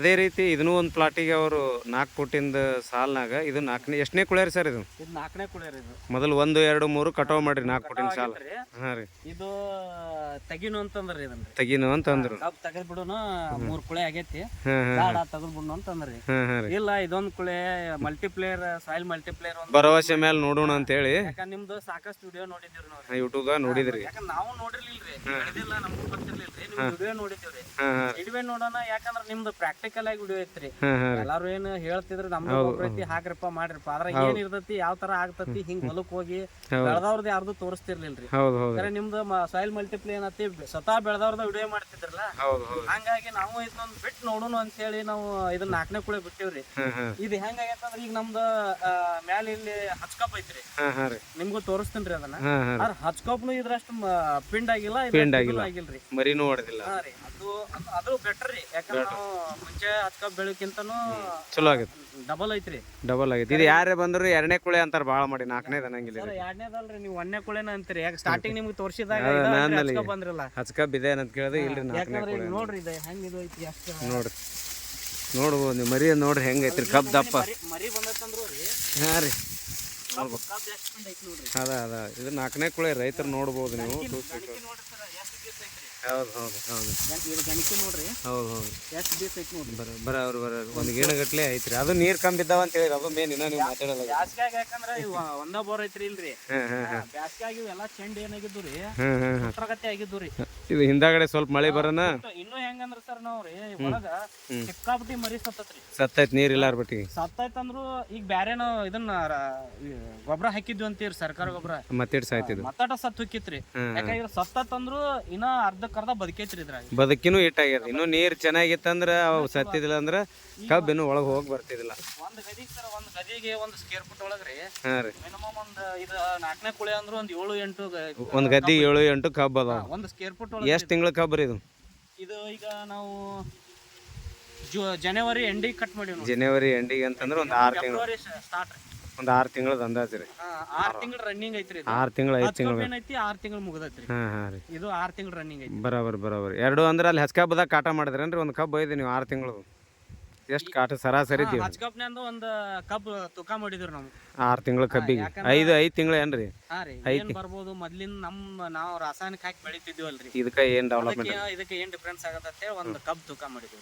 ಅದೇ ರೀತಿ ಇದನ್ನೂ ಒಂದು ಪ್ಲಾಟಿಗೆ ಅವರು ನಾಲ್ಕು ಫುಟಿಂದ ಸಾಲ್ನಾಗ ಇದು ನಾಲ್ಕನೇ ಎಷ್ಟನೇ ಕುಳಿಯರಿ ಸರ್ ಇದು? ಇದು ನಾಲ್ಕನೇ ಕುಳಿಯರ್ ಇದು. ಮೊದಲು ಒಂದು ಎರಡು ಮೂರು ಕಟಾವ್ ಮಾಡ್ರಿ ನಾಲ್ಕು ಫುಟಿನ ಸಾಲ. ಹಾ ಹಾಂ ರೀ. ಇದು ತಗಿನು ಅಂತಂದ್ರಿ ಇದನ್ನ. ತೆಗೀನು ಅಂತ ಅಂದ್ರು ಕಬ್ ತೆಗೆದ್ ಬಿಡುನು ಮೂರ್ ಕುಳೆ ಆಗೈತಿ. ಹಾಂ ಹಾಂ ಬೇಡ ತೆಗೆದ್ ಬಿಡುನು ಅಂತಂದ್ರಿ. ಹಾಂ ಹಾಂ ರೀ. ಇಲ್ಲ ಇದೊಂದ್ ಕುಳೆ ಮಲ್ಟಿಪ್ಲೇಯರ್ ಸಾಯಿಲ್ ಮಲ್ಟಿಪ್ಲೇಯರ್ ಒಂದು ಭರವಸೆ ಮೇಲೆ ನೋಡೋಣ ಅಂತೇಳಿ. ಯಾಕಂದ್ರೆ ನಿಮ್ದು ಸಾಕಷ್ಟು ವಿಡಿಯೋ ನೋಡಿದಿರಿ ನಾವು ಯೂಟ್ಯೂಬ್ದಾಗ ನೋಡಿದ್ರಿ. ಯಾಕಂದ್ರೆ ನಾವು ನೋಡಿರ್ಲಿಲ್ರಿ. ಬೆಳೆದಿಲ್ಲ ನಮ್ಗೂ ಗೊತ್ತಿರ್ಲಿಲ್ರಿ. ನಿಮ್ ವಿಡಿಯೋ ಹಾಂ ಹಾಂ. ನೋಡೋಣ ಯಾಕಂದ್ರೆ ನಿಮ್ದು ಪ್ರಾಕ್ಟಿಕಲ್ ಆಗಿ ವಿಡಿಯೋ ಐತ್ರಿ ಎಲ್ಲಾರು ಏನ್ ಹೇಳ್ತಿದ್ರು ನಮ್ದು ಹಾಕ್ರಪ್ಪ ಮಾಡ್ರಪ್ಪ. ಅದ್ರ ಏನ್ ಇರ್ತತಿ ಯಾವ ತರ ಆಗ್ತತಿ ಹಿಂಗ್ ಹೊಲಕ್ ಹೋಗಿ ಬೆಳದವ್ರದ್ ಯಾರ್ದು ತೋರಿಸ್ತಿರ್ಲಿಲ್ರಿ. ಖರೆ ನಿಮ್ದು ಸಾಯಿಲ್ ಮಲ್ಟಿಪ್ಲೈ ಏನತಿ ಸ್ವತಃ ಬೆಳದವ್ರದ ವಿಡಿಯೋ ಮಾಡ್ತಿದ್ರಲ್ಲ? ಹಂಗಾಗಿ ನಾವು ಇದನ್ನ ಬಿಟ್ಟು ನೋಡೋಣ ಅಂತ ಹೇಳಿ ನಾವು ಇದನ್ನ ನಾಲ್ಕನೇ ಕೂಡ ಬಿಟ್ಟಿವ್ರಿ. ಇದು ಹೆಂಗಾಗೈತಂದ್ರ ಈಗ ನಮ್ದು ಮ್ಯಾಲ ಇಲ್ಲಿ ಹಚ್ಕಪ್ ಐತ್ರಿ. ನಿಮ್ಗೂ ತೋರಿಸ್ತೀನಿ ಅದನ್ನ. ಅದ್ರ ಹಚ್ಕಪ್ನು ಇದ್ರಷ್ಟು ಪಿಂಡ್ ಆಗಿಲ್ಲ ಪಿಂಡ್ ಆಗಿಲ್ಲ. ಆಗಿಲ್ರಿ. ಮರಿನೂ ಹೊಡೆದಿಲ್ಲ ಅದು- ಅದು ಬೆಟರ್ ರೀ. ಯಾಕಂದ್ರೆ ನಾವು ಮುಂಚೆ ಹಚ್ಕಪ್ ಬೆಳಕಿಂತನೂ ಚಲೋ ಆಗೈತೆ. ಡಬಲ್ ಐತ್ರಿ. ಡಬಲ್ ಆಗೈತೆ. ಇದು ಯಾರೇ ಬಂದ್ರು ಎರಡನೇ ಕುಳೆ ಅಂತಾರೆ ಭಾಳ ಮಾಡಿ ನಾಲ್ಕನೇದು ಅನ್ನಂಗಿಲ್ಲ ಎರಡನೇದಲ್ರಿ ನೀವು ಒಂದನೇ ಕುಳೆನ ಅಂತೀರಿ. ಯಾಕೆ ಸ್ಟಾರ್ಟಿಂಗ್ ನಿಮ್ಗೆ ತೋರಿಸಿದಾಗ ಅದ ನಾನಲ್ಲಿ- ಹಚ್ಕಪ್ ಬಂದ್ರಲ್ಲ. ಹಚ್ಕ ಬಿದೆ ಅಂತ ಕೇಳಿದ್ರೆ ಇಲ್ರಿ ನಾಲ್ಕನೇ ಯಾಕಂದ್ರೆ ಕುಳೆ ನೋಡ್ರಿ ಇದು ಹೆಂಗ್ ಇದು ಐತಿ ಅಷ್ಟು. ನೋಡ್ರಿ. ನೋಡ್ಬೋದು ನೀವು ಮರಿ ನೋಡ್ರಿ ಹೆಂಗೈತ್ರಿ ಕಬ್ ದಪ್ಪ. ಮರಿ ಮರಿ ಬಂದತ್ತಂದ್ರು ರೀ. ಹಾಂ ರೀ. ಕಬ್ಬ್ ಎಷ್ಟು ನೋಡ್ರಿ. ಅದ ಅದ. ಇದು ನಾಲ್ಕನೇ ಕುಳೆ ರೈತರು ನೋಡ್ಬೋದು ನೀವು. ನೋಡ್ರಿ ಸರ್. ಹೌದು ಹೌದು ಹೌದು. ಇದು ಗಣಿಕೆ ನೋಡ್ರಿ? ಹೌದು ಹೌದು. ಎಷ್ಟು ಐತಿ ನೋಡ್ರಿ? ಬರ ಬರ ಅವ್ರು ಬರ ಒಂದು ಗೇಣಗಟ್ಲೆ ಐತ್ರಿ. ಅದು ನೀರು ಕಮ್ಮಿ ಬಿದ್ದಾವ ಅಂತ ಹೇಳಿ ಅದು ಮೇನ್ ಇನ್ನ ನೀವು ಮಾತಾಡಲ್ಲ. ಬ್ಯಾಸ್ಗ್ಯಾಗ ಯಾಕಂದ್ರೆ ಇವ ಒಂದ ಬೋರ್ ಐತ್ರಿ ಇಲ್ರಿ. ಬ್ಯಾಸ್ಗ್ಯಾಗ ಇವೆಲ್ಲ ಚೆಂಡ್ ಏನಾಗಿದ್ದು ರೀ. ಹಾಂ ಆಗಿದ್ದು ರೀ. ಇದು ಹಿಂದಾಗಡೆ ಸ್ವಲ್ಪ ಮಳೆ ಬರೋಣ ಇನ್ನು ಹೆಂಗಂದ್ರ ಸರ್ ನಾವು ರೀ ಒಳಗ ಸಿಕ್ಕಾಪಟ್ಟಿ ಮರಿ ಸತ್ತತ್ರಿ. ಸತ್ತೈತ್ ನೀರು ಇಲ್ಲಾರ ಸತ್ತೈತ್ ಅಂದ್ರು ಈಗ ಬ್ಯಾರೆ ಇದನ್ನ ಗೊಬ್ಬರ ಹಾಕಿದ್ವಿ ಅಂತೀರಿ ಸರ್ಕಾರ ಗೊಬ್ಬರ ಮತ್ತೆ ಸತ್ತ ಮತ್ತಾಟ ಸತ್ತು ಹೋಗಿತ್ರಿ ಯಾಕಂದ್ರೆ ಸತ್ತತ್ತಂದ್ರು ಇನ್ನ ಅರ್ಧಕ್ಕರ್ಧ ಬದುಕೈತ್ರಿ ಇದ್ರಾಗ. ಬದುಕಿನೂ ಇಟ್ಟಾಗ್ಯದ ಇನ್ನು ನೀರು ಚೆನ್ನಾಗಿತ್ತಂದ್ರೆ ಅವು ಸತ್ತಿದಿಲ್ಲ ಅಂದ್ರೆ ಕಬ್ಬು ಇನ್ನೂ ಒಳಗೆ ಹೋಗಿ ಬರ್ತಿದಿಲ್ಲ ಒಂದ್ ಗದಿಗೆ ಸರ್ ಒಂದ್ ಗದಿಗೆ ಒಂದ್ ಸ್ಕೇರ್ ಫುಟ್ ಒಳಗ್ರಿ. ಹಾಂ ರೀ. ಮಿನಿಮಮ್ ಒಂದು ಇದು ನಾಲ್ಕನೇ ಕುಳಿ ಅಂದ್ರು ಒಂದು ಏಳು ಎಂಟು ಗ- ಒಂದು ಗದ್ದೆ ಏಳು ಎಂಟು ಕಬ್ಬು ಅದಾವ. ಒಂದ್ ಸ್ಕೇರ್ ಫುಟ್ ಒಳಗೆ ಎಷ್ಟು ತಿಂಗಳ ಕಬ್ಬು ರೀ ಇದು? ಇದು ಈಗ ನಾವು ಜು ಜನವರಿ ಎಂಡಿಗೆ ಕಟ್ ಮಾಡಿವಿ ನೋಡಿ ಜನವರಿ ಎಂಡಿಗೆ ಅಂತಂದ್ರೆ ಒಂದು ಆರು ತಿಂಗಳು. ಫೆಬ್ರವರಿ ಸ್ಟಾರ್ಟ್ ಒಂದು ಆರು ತಿಂಗಳದ ಅಂದಾಜು ರೀ ಆರ್ ತಿಂಗಳ ರನ್ನಿಂಗ್ ಐತ್ರಿ ಆರ್ ತಿಂಗಳು ಐದು ತಿಂಗಳು. ಏನೈತಿ ಆರ್ ತಿಂಗಳು ಮುಗ್ದೈತ್ರಿ. ಹಾ ಹಾಂ ರೀ. ಇದು ಆರ್ ತಿಂಗಳು ರನ್ನಿಂಗ್ ಐತಿ ಬರೋಬರ್ ಬರೋಬರ್. ಎರಡು ಅಂದ್ರೆ ಅಲ್ಲಿ ಹಸ್ ಬದ ಕಾಟ ಮಾಡಿದ್ರೇನ್ರಿ? ಒಂದು ಕಬ್ಬು ಒಯ್ದು ನೀವು ಆರು ತಿಂಗಳು. ಎಷ್ಟು ಕಾಟ ಸರಾಸರಿ ಇದ್ದೀವಿ ಹಚ್ಕಪ್ನ್ಯಾಂದ ಒಂದ್ ಕಬ್ ತೂಕ ಮಾಡಿದ್ರು ನಾವು. ಆರು ತಿಂಗಳ ಕಬ್ಬಿಗೆ. ಐದು ಐದು ತಿಂಗಳು ಏನ್ರಿ? ಹಾ ರೀ ಏನ್ ಬರ್ಬೋದು ಮೊದ್ಲಿನ ನಮ್ಮ ನಾವು ರಾಸಾಯನಿಕ ಹಾಕಿ ಬೆಳಿತಿದ್ವಲ್ರಿ. ಇದಕ್ಕೆ ಏನು ಡೆವಲಪ್ಮೆಂಟ್ ಅದಕ್ಕೆ ಇದಕ್ಕೆ ಏನ್ ಡಿಫ್ರೆನ್ಸ್ ಆಗತ್ತೆ ಒಂದ್ ಕಬ್ ತೂಕ ಮಾಡಿದ್ವಿ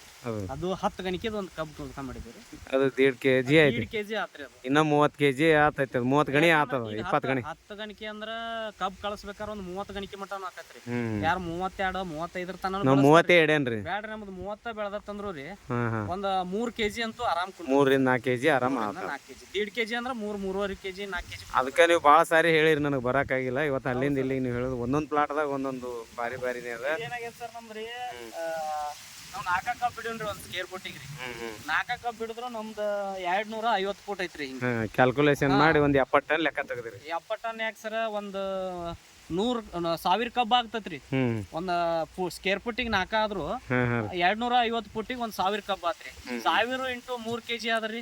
ಅದು ಹತ್ತು ಗಣಿಕೆದ ಒಂದ್ ಕಬ್ ತೂಕ ಮಾಡಿದ್ವಿ ಅದು ದೇಡ್ ಕೆ ಜಿ ಐತಿ ದೀಡ್ ಕೆಜಿ ಆತ್ರಿ ಅದು. ಇನ್ನೂ ಕೆಜಿ ಕೆ ಜಿ ಆತೈತೆ ಅದು. ಮೂವತ್ತು ಗಣಿ ಆತದ ಇಪ್ಪತ್ ಗಣಿ. ಹತ್ತು ಗಣಿಕೆ ಅಂದ್ರ ಕಬ್ ಕಳಿಸ್ಬೇಕಾರ ಒಂದ್ ಮೂವತ್ತು ಗಣಿಕೆ ಮಟನ್ ಆಕತ್ರಿ ಯಾರ್ ಯಾರು ಮೂವತ್ತೆರಡು ಮೂವತ್ತೈದರ ತನ ನಾವು ಮೂವತ್ತೇ ಬ್ಯಾಡ್ರಿ ನಮ್ದು ಮೂವತ್ತ ಬೆಳದತ್ತಂದ್ರು ರೀ. ಹಾಂ ಹಾಂ. ಒಂದ್ ಮೂರ್ ಕೆಜಿ ಅಂತೂ ಆರಾಮ್ ಕುಲ್ ಮೂರರಿಂದ ನಾಲ್ಕು ಕೆ ಜಿ ಆರಾಮ ಆತ ನಾಲ್ಕು ಕೆಜಿ. ದೀಡ್ ಕೆಜಿ ಅಂದ್ರ ಮೂರ್ ಮೂರುವರೆ ಕೆಜಿ ನಾಲ್ಕು ಕೆಜಿ ಅದಕ್ಕೆ ನೀವು ಬಹಳ ಸಾರಿ ಹೇಳಿರಿ. ನನಗೆ ಬರೋಕ್ಕಾಗಿಲ್ಲ ಇವತ್ತು ಅಲ್ಲಿಂದ ಇಲ್ಲಿ ನೀವು ಹೇಳೋದು ಒಂದೊಂದು ಪ್ಲಾಟ್ದಾಗ ಒಂದೊಂದು ಬಾರಿ ಬಾರಿನೇ ಅದ. ಏನಾಗೈತೆ ಸರ್ ನಮ್ದ್ರಿ? ನಾವು ನಾಲ್ಕ ಕಪ್ ಬಿಡೋಣ್ರಿ ಒಂದ್ ಸ್ಕೇರ್ ಫುಟಿಗೆ ರೀ. ನಾಲ್ಕ ಕಪ್ ಬಿಡಿದ್ರ ನಮ್ದು ಎರಡ್ ನೂರ ಐವತ್ತು ಫುಟ್ ಐತ್ರಿ ಹಿಂಗ. ಕ್ಯಾಲ್ಕುಲೇಷನ್ ಮಾಡಿ ಒಂದು ಎಪ್ಪತ್ತು ಟನ್ ಲೆಕ್ಕ ತೆಗೆದ್ರಿ. ಎಪ್ಪತ್ತು ಟನ್ ಯಾಕೆ ಸರ? ಒಂದು ನೂರ್ ಸಾವಿರ ಕಬ್ಬ ಆಗ್ತತ್ರಿ. ಒಂದ್ ಸ್ಕೇರ್ ಫುಟ್ಟಿಗೆ ನಾಲ್ಕ ಆದ್ರು ಎರಡ್ ನೂರ ಐವತ್ತು ಫುಟ್ಟಿಗೆ ಒಂದ್ ಸಾವಿರ ಕಬ್ಬ ಆತ್ರಿ. ಸಾವಿರ ಇಂಟು ಮೂರ್ ಕೆಜಿ ಆದ್ರಿ.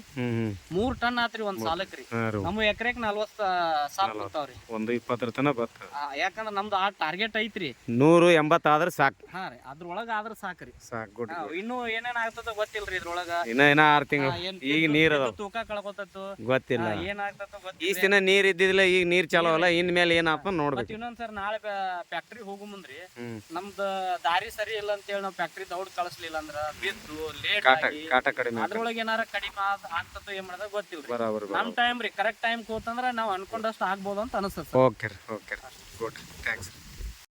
ಮೂರ್ ಟನ್ ಆತ್ರಿ ಒಂದ್ ಸಾಲಕ್ರಿ. ನಮ್ಮ ಎಕರೆಕ್ ನಲ್ವತ್ ಸಾಲ್ ಬರ್ತಾವ್ರಿ. ಒಂದು ಇಪ್ಪತ್ತರ ತನ ಯಾಕಂದ್ರ ನಮ್ದು ಆ ಟಾರ್ಗೆಟ್ ಐತ್ರಿ. ನೂರು ಎಂಬತ್ತಾದ್ರೆ ಸಾಕ್. ಹಾ ರೀ ಅದ್ರೊಳಗ ಆದ್ರ ಸಾಕ್ರಿ. ಸಾಕು ಇನ್ನು ಏನೇನ್ ಆಗ್ತದ ಗೊತ್ತಿಲ್ರಿ ಇದ್ರೊಳಗ. ಇನ್ನ ಏನ ಆರು ತಿಂಗಳು? ಏನ್ ಈಗ ನೀರ್ ತೂಕ ಕಳ್ಕೊತತ್ತು. ಗೊತ್ತಿಲ್ಲ. ಏನಾಗ್ತದ ಈ ಗೊತ್ತಿಲ್ಲ ದಿನ ನೀರ್ ಇದ್ದಿದ್ದಿಲ್ಲ ಈಗ ನೀರ್ ಚಲೋ ಅಲ್ಲ ಇನ್ ಮೇಲೆ ಏನಪ್ಪ ನೋಡ್ಬೇಕು. ನೋಡ್ಬೇಕು ಇನ್ನೊಂದ್ಸರ್ ನಾಳೆ ಫ್ಯಾಕ್ಟ್ರಿ ಹೋಗು ಮುಂದ್ರಿ. ನಮ್ದ ದಾರಿ ಸರಿ ಇಲ್ಲ ಅಂತ ಹೇಳಿ ನಾವು ಫ್ಯಾಕ್ಟ್ರಿ ದೌಡ್ ಕಳಿಸ್ಲಿಲ್ಲ ಅಂದ್ರ ಬಿದ್ದು ಲೇಟ್ ಕಾಟ ಕಡಿಮೆ ಅದ್ರೊಳಗೆ ಏನಾರ ಕಡಿಮೆ ಆಗ್ತದ ಏನ್ ಮಾಡ್ದ ಗೊತ್ತಿಲ್ರಿ. ಬರಾಬರ್ ನಮ್ ಟೈಮ್ ರೀ ಕರೆಕ್ಟ್ ಟೈಮ್ ಕೂತಂದ್ರ ನಾವ್ ಅನ್ಕೊಂಡಷ್ಟು ಆಗ್ಬೋದು ಅಂತ ಅನಿಸ್ತದೆ ಓಕೆ ಓಕೆ ಗುಡ್ ಥ್ಯಾಂಕ್ಸ್